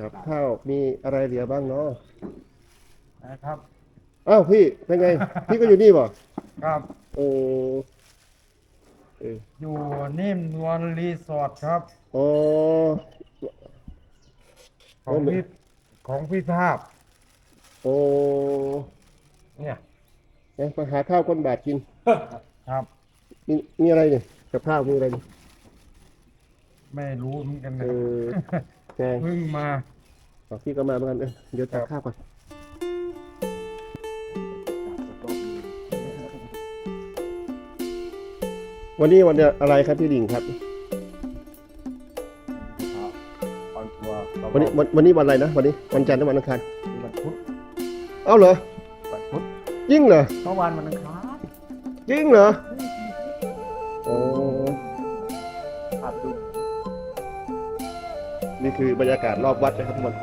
กับข้าวมีอะไรเหลือบ้างเนาะนะครับ อ้าวพี่เป็นไง พี่ก็อยู่นี่บ่ครับ โอ้เอออยู่นิ่มนวลรีสอร์ทครับโอ้ของโอ้พี่ของพี่ภาพ โอ้เนี่ยเนี่ยมาหาข้าวก้นบาทกิน ครับ มีมีอะไรเนี่ยกับข้าวมีอะไรเนี่ยไม่รู้เหมือนกันเอนะอ แกงเพิ่งมาอ๋อพี่ก็มาเหมือนกันเออเดี๋ยวตักข้าวก่อนวันนี้วันเนี้ยอะไรครับพี่ลิงครับ ออนทัวร์วันนี้วันวันนี้วันอะไรนะวันนี้วันจันทร์หรือวันอังคารวันพุธเอ้าเหรอวันพุธจริงเหรอเมื่อวานวันอังคารจริงเหรอโอ้ นี่คือบรรยากาศรอบวัดนะครับทุกคน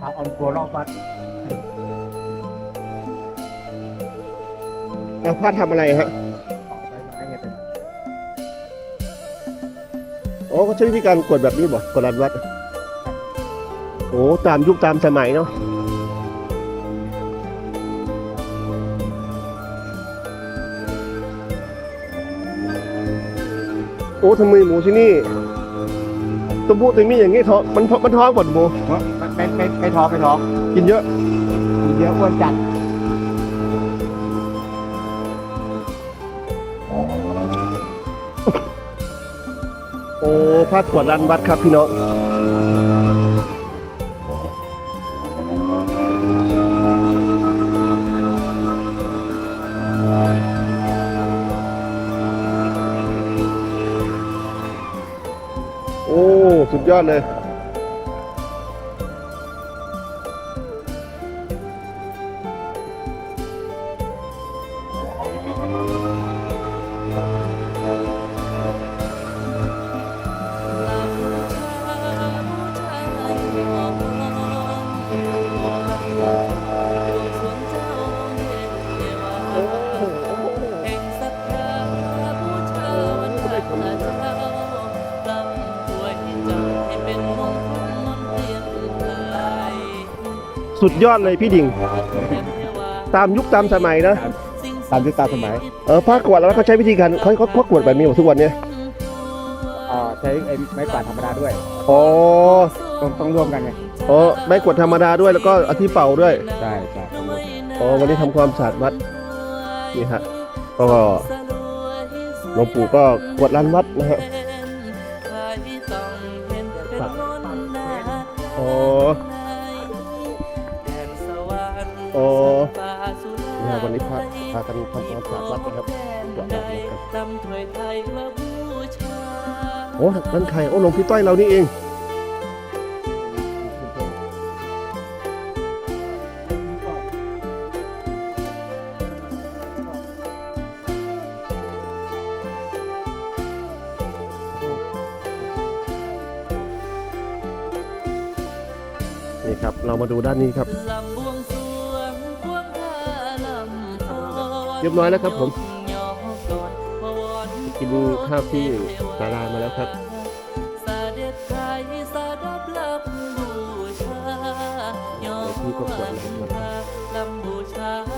พาออนทัวร์รอบวัดเอาพาดทำอะไรฮะออกไปไม้ไงเป็นโอ้ก็ใช้วิธีการกดแบบนี้บ่กดรันวัด โอ้ตามยุคตามสมัยเนาะโอ้ทำไมหมูที่นี่ ตัวผู้ตัวมีอย่างงี้ท้องมันมันท้องก่อนหมูไปไปไปท้องไปท้องกินเยอะเยอะอ้วนจัดโอ้พาดกวดรันวัดครับพี่น้อง ยอดเลย สุดยอดเลยพี่ดิ่ง ตามยุคตามสมัยนะ ตามยุคตามสมัยเออภาคกวดแล้วเขาใช้วิธีการเขาเขาเขากวดแบบนี้หมดทุกวันเนี่ยอ่าใช้ไอ้ไม้กวาดธรรมดาด้วยอ๋อต้องต้องร่วมกันไงอ๋อไม่กวดธรรมดาด้วยแล้วก็อาที่เป่าด้วยใช่ใช่ต้องร่วมอ๋อวันนี้ทำความสะอาดวัดนี่ฮะก็หลวงปู่ก็กวดลานวัดนะฮะ อ๋อนี่ยวันนี้พาพากันทำความสะอาดวัดนะครับกวาดลานวัดครับโอ้นั่นใครโอ้หลวงพี่ต้อยเรานี่เองนี่ครับ เรามาดูด้านนี้ครับ เรียบร้อยแล้วครับผมกินข้าวที่ศาลามาแล้วครับที่ก็กวดลานวัดครับ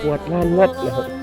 ไทยกวดลานวัดนะครับ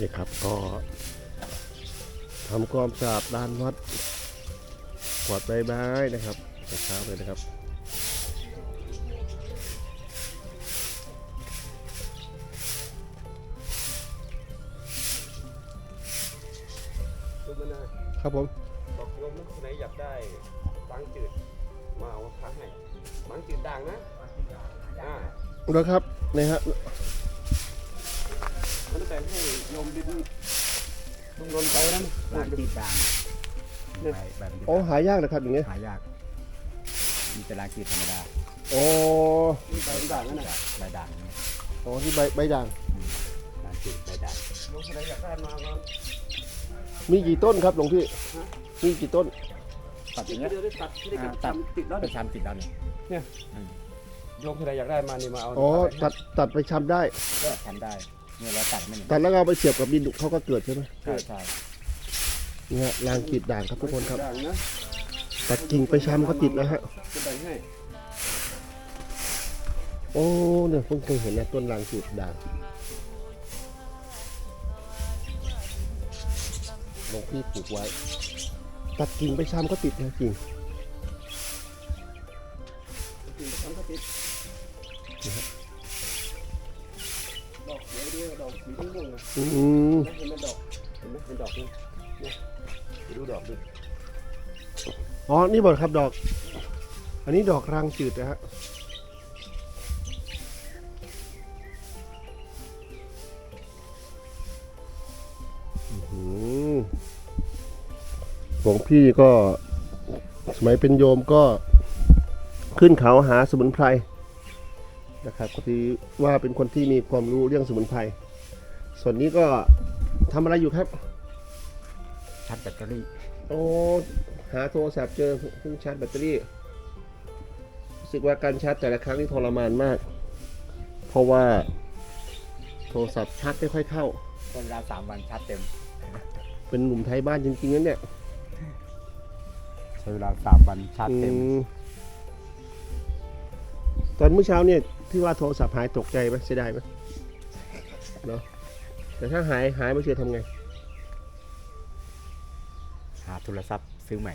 นี่ครับก็ทำความสะอาดด้านวัดกวาดใบไม้นะครับเช้าเลยนะครับุกมันนครับผมบอกโยมนะคนไหนอยากได้บางจืดมาเอาพักให้บางจืดด่างนะอ่าแล้วครับนะฮะ โยมดินลุงโดนไปนั่นลางจีดด่างใบแบบนี้โอ้หายากนะครับอย่างเงี้ยหายากมีแต่ลางจีดธรรมดาโอ้นี่ใบด่างนั่นน่ะใบด่างเนี่ยโอ้ที่ใบใบด่างลางจีดใบด่างโยมคนไหนอยากได้มามามีกี่ต้นครับหลวงพี่มีกี่ต้นตัดอติดย่างเงี้ยเดียวได้ตัดที่ได้กับตัดติดแล้วไปเนี่ยชำติดแล้วเนี่ยโยมคนไหนอยากได้มานี่มาเอาอ๋อตัดตัดไปชำได้ก็ทำได้ เนี่ยเราตัดไม่เหมือนตัดแล้วเอาไปเสียบกับดินเขาก็เกิดใช่ไหมใช่ใช่นี่ฮะรางกีดด่างครับทุกคนครับ ด่างนะตัดกิ่งไปชำก็ติดแล้วฮะ จะแบ่งให้โอ้เนี่ยเพิ่งเคยเห็นนะต้นรางกีดด่างหลวงพี่ปลูกไว้ ตัดกิ่งไปชำก็ติดนะกิ่งติดทั้งก็ติดดอกส วยดีดอกสีม่วงๆนะอืมเห็นไหมดอกเห็นไหมเป็นดอกนี่เนี่ยดูดอกดิอ๋อ นี่บอกครับดอก อันนี้ดอกรางจืดนะฮะ อื้อหือหลวงพี่ก็ สมัยเป็นโยมก็ขึ้นเขาหาสมุนไพร นะครับก็ถือว่าเป็นคนที่มีความรู้เรื่องสมุนไพรส่วนนี้ก็ทำอะไรอยู่ครับ ชาร์จแบตเตอรี่โอ้หาโทรศัพท์เจอเพิ่งชาร์จแบตเตอรี่รู้สึกว่าการชาร์จแต่ละครั้งนี่ทรมานมาก เพราะว่าโทรศัพท์ชาร์จไม่ค่อยเข้าก็เวลาสามวันชาร์จเต็มเป็นหนุ่มไทยบ้านจริงๆนั่นเนี่ย ใช้เวลาสามวันชาร์จเต็ม อืม ตอนเมื่อเช้าเนี่ยที่ว่าโทรศัพท์หายตกใจไหมเสียดายไหมเนาะแต่ถ้าหายหายไม่เชื่อทำไงหาโทรศัพท์ซื้อใหม่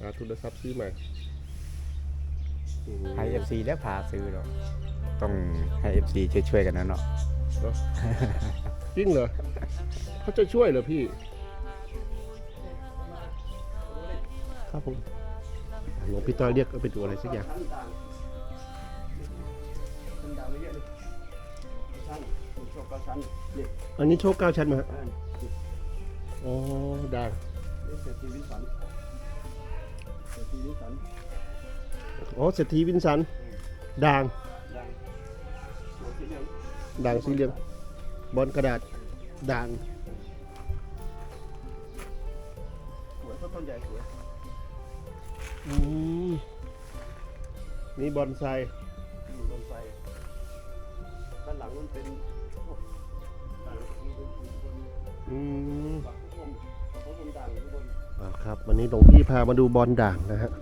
หาโทรศัพท์ซื้อใหม่อืมให้เอฟซีแล้วพาซื้อเนาะต้องให้เอฟซีช่วยๆกันนะเนาะจริงเหรอเขาจะช่วยเหรอพี่ ครับผมหลวงพี่ต้อยเรียกเอาไปดูอะไรสักอย่าง เยอะเลยชั้นชอบกระชั้นนี่อันนี้โชคเก้าชั้นมาฮะอ่าอ๋อด่างนี่เศรษฐีวิสันเศรษฐีวิสันอ๋อเศรษฐีวินสันด่างด่างหัวสีเหลืองด่างสีเหลืองบอลกระดาษด่างสวยต้นใหญ่สวย อืมนี่บอนไซ มันเป็นพวกด่างเป็นสีบนอืมปักพวกปักพวกด่างอยู่บนอ่าครับ วันนี้หลวงพี่พามาดูบอลด่างนะฮะ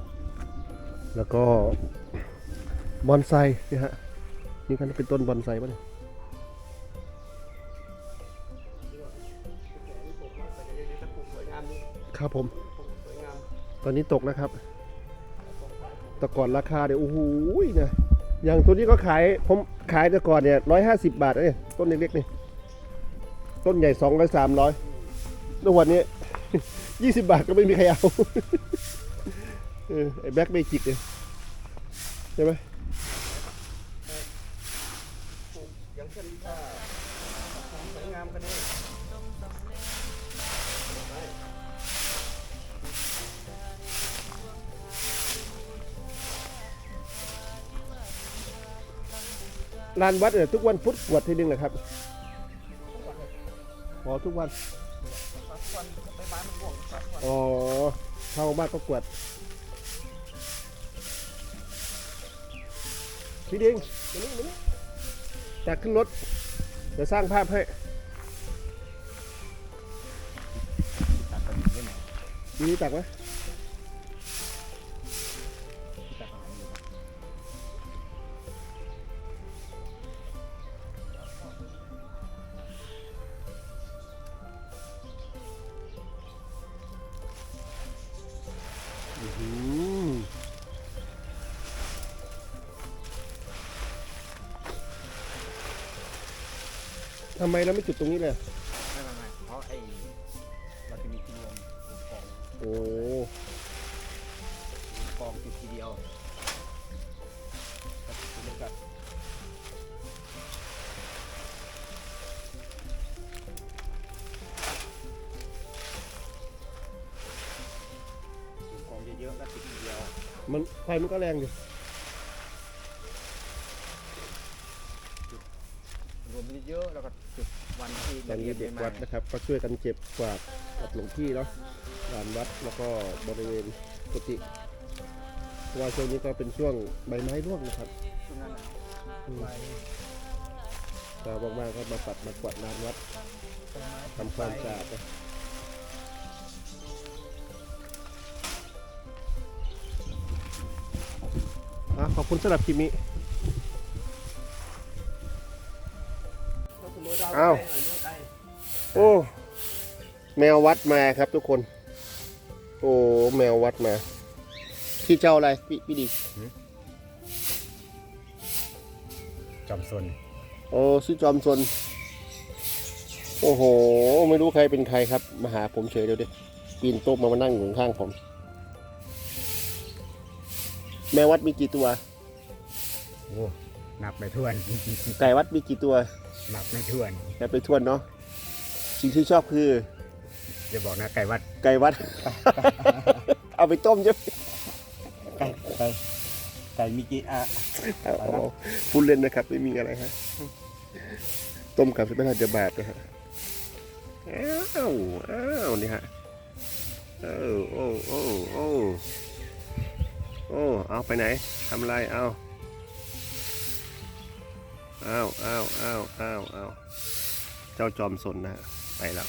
แล้วก็บอนไซนี่ฮะ นี่คันเป็นต้นบอนไซป่ะเนี่ยตกมครับผม สวยงาม ตอนนี้ตกแล้วครับ แต่ก่อนราคาเนี่ยโอ้โหนะ อย่างตัวนี้ก็ขายผมขายแต่ก่อนเนี่ยร้อยห้าสิบบาทนะเนี่ยต้นเล็กๆนี่ต้นใหญ่สองร้อยสามร้อยแล้ววันนี้ยี่สิบบาทก็ไม่มีใครเอาเออไอ้แบ็คเมจิกเนี่ยใช่ไหมอย่างเช่นถ้า ลานวัดเนี่ยทุกวันพุธกวดทีนึงนะครับอ๋อทุกวันวันไปบ้านมันม่วงวันอ๋อเข้ามากก็กวดพี่ดิงมานี่มานี่ตักขึ้นรถเดี๋ยวสร้างภาพให้ตัดต้นนี้ด้วยไหมดีตักไหม ทำไมเราไม่จุดตรงนี้เลย มันไฟมันก็แรงอยู่รวมเยอะๆแล้วก็จุดวันที่ตอนนี้เด็กไม่วัดนะครับ ก็ช่วยกันเก็บกวาดกับหลวงพี่เนาะลานวัดแล้วก็บริเวณกุฏิเพราะว่าช่วงนี้ก็เป็นช่วงใบไม้ร่วงนะครับช่วงนั้นน่ะอืมไปชาวบ้านๆก็มาปัดมากวาดลานวัดต้นไม้ทำความสะอาดนะ ขอบคุณสำหรับคลิปนี้อ้าวโอ้ แมววัดมาครับทุกคน โอ้แมววัดมา ที่เจ้าอะไรพี่พี่ดีจอมซนโอ้ชื่อจอมซนโอ้โห ไม่รู้ใครเป็นใครครับ มาหาผมเฉยเดี๋ยวดิปีนโต๊ะมามานั่งอยู่ข้างๆผม แมววัดมีกี่ตัว โอ้นับไม่ถ้วน ไก่วัดมีกี่ตัวนับไม่ถ้วนนับไปทวนเนาะสิ่งที่ชอบคือจะบอกนะไก่วัด ไก่วัด เอาไปต้มใช่ไหมไก่ไก่ไก่มีกี่อะเอาพูดเล่นนะครับ ไม่มีอะไรฮะต้มกับสิบห้าเดียบาทนะฮะอ้าวอ้าวนี่ฮะเออโอ้โอ้โอ้โอ้เอาไปไหนทำอะไรเอาเอ้าวอ้าวอ้าวอ้าวอ้าวเจ้าจอมสนนะฮะไปแล้ว